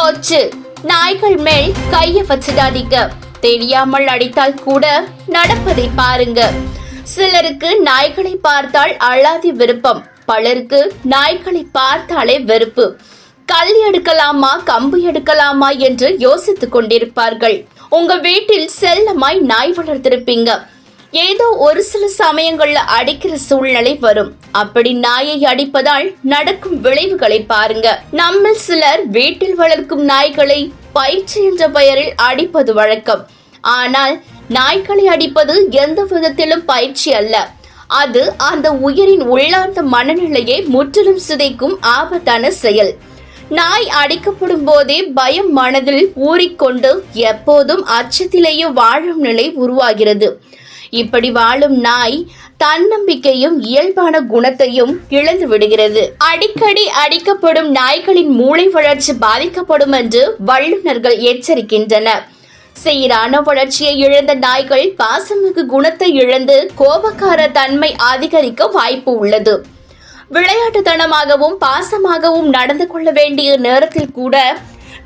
போச்சு. நாய்கள் மேல் கைய வச்சிடாதீங்க. தெரியாமல் அடித்தால் கூட நடப்பதை பாருங்க. சிலருக்கு நாய்களை பார்த்தால் அழாதி விருப்பம். பலருக்கு நாய்களை பார்த்தாலே வெறுப்பு. கல் எடுக்கலாமா கம்பு எடுக்கலாமா என்று யோசித்துக் கொண்டிருப்பார்கள். உங்க வீட்டில் செல்லமாய் நாய் வளர்த்திருப்பீங்க. ஏதோ ஒரு சில சமயங்கள்ல அடிக்கிற சூழ்நிலை வரும். அப்படி நாயை அடிப்பதால் நடக்கும் விளைவுகளை பாருங்க. நம்ம சிலர் வீட்டில் வளர்க்கும் நாய்களை பயிற்சி என்ற பெயரில் அடிப்பது வழக்கம். ஆனால் நாய்களை அடிப்பது எந்த விதத்திலும் பயிற்சி அல்ல. அது அந்த உயிரின் உள்ளார்ந்த மனநிலையை முற்றிலும் சிதைக்கும் ஆபத்தான செயல். நாய் அடிக்கப்படும் போதே பயம் மனதில் ஊறிக்கொண்டு எப்போதும் அச்சத்திலேயே வாழும் நிலை உருவாகிறது. இப்படி வாழும் நாய் தன்னம்பிக்கையும் இயல்பான குணத்தையும் இழந்து விடுகிறது. அடிக்கடி அடிக்கப்படும் நாய்களின் மூளை வளர்ச்சி பாதிக்கப்படும் என்று வல்லுநர்கள் எச்சரிக்கின்றனர். சீரான வளர்ச்சியை இழந்த நாய்கள் பாசமிகு குணத்தை இழந்து கோபக்கார தன்மை அதிகரிக்க வாய்ப்பு உள்ளது. விளையாட்டுத்தனமாகவும் பாசமாகவும் நடந்து கொள்ள வேண்டிய நேரத்தில் கூட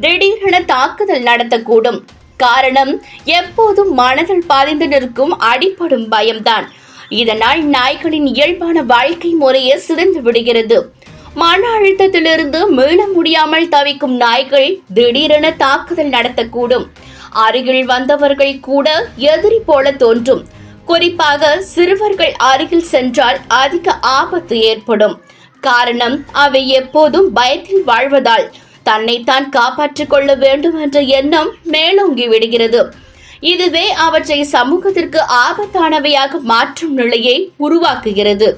திடீரென தாக்குதல் நடத்தக்கூடும். காரணம் எப்போதும் மனதில் பாதிந்து நிற்கும் அடிப்படும் பயம்தான். இதனால் நாய்களின் இயல்பான வாழ்க்கை முறையே சிதைந்து விடுகிறது. மன அழுத்தத்திலிருந்து மீள முடியாமல் தவிக்கும் நாய்கள் திடீரென தாக்குதல் நடத்தக்கூடும். அருகில் வந்தவர்கள் கூட எதிரி போல தோன்றும். குறிப்பாக சிறுவர்கள் அருகில் சென்றால் அதிக ஆபத்து ஏற்படும். காரணம் அவை எப்போதும் பயத்தில் வாழ்வதால் தன்னைத்தான் காப்பாற்றிக் கொள்ள வேண்டும் என்ற எண்ணம் மேலோங்கி விடுகிறது. இதுவே அவற்றை சமூகத்திற்கு ஆபத்தானவையாக மாற்றும் நிலையை உருவாக்குகிறது.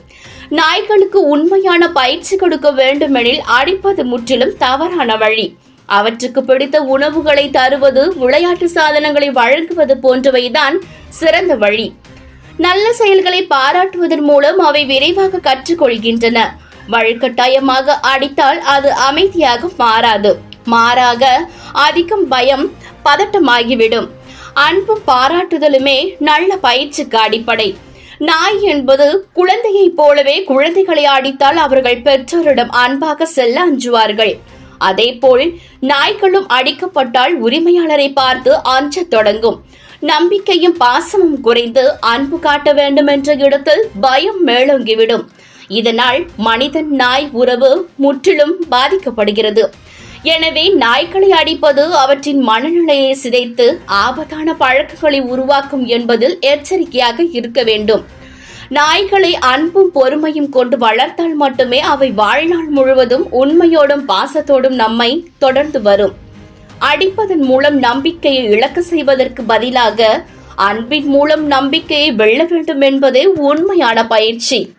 நாய்களுக்கு உண்மையான பயிற்சி கொடுக்க வேண்டுமெனில் அடிப்பது முற்றிலும் தவறான வழி. அவற்றுக்கு பிடித்த உணவுகளை தருவது விளையாட்டு சாதனங்களை வழங்குவது போன்றவைதான் சிறந்த வழி. நல்ல செயல்களை பாராட்டுவதன் மூலம் அவை விரைவாக கற்றுக்கொள்கின்றன. வழுக்கட்டாயமாக அடித்தால் அது அமைதியாக மாறாது. மாறாக அதிகம் பயம் பதட்டமாகிவிடும். அன்பும் பாராட்டுதலுமே நல்ல பயிற்சிக்கு அடிப்படை. நாய் என்பது குழந்தையைப் போலவே குழந்தைகளை அடித்தால் அவர்கள் பெற்றோரிடம் அன்பாக செல்ல அஞ்சுவார்கள். அதேபோல் நாய்களும் அடிக்கப்பட்டால் உரிமையாளரை பார்த்து அஞ்சத் தொடங்கும். நம்பிக்கையும் பாசமும் குறைந்து அன்பு காட்ட வேண்டும் என்ற இடத்தில் பயம் மேலோங்கிவிடும். இதனால் மனிதன் நாய் உறவு முற்றிலும் பாதிக்கப்படுகிறது. எனவே நாய்களை அடிப்பது அவற்றின் மனநிலையை சிதைத்து ஆபத்தான பழக்கங்களை உருவாக்கும் என்பதில் எச்சரிக்கையாக இருக்க வேண்டும். நாய்களை அன்பும் பொறுமையும் கொண்டு வளர்த்தால் மட்டுமே அவை வாழ்நாள் முழுவதும் உண்மையோடும் பாசத்தோடும் நம்மை தொடர்ந்து வரும். அடிப்பதன் மூலம் நம்பிக்கையை இழக்க செய்வதற்கு பதிலாக அன்பின் மூலம் நம்பிக்கையை வெல்ல வேண்டும் என்பதே உண்மையான பயிற்சி.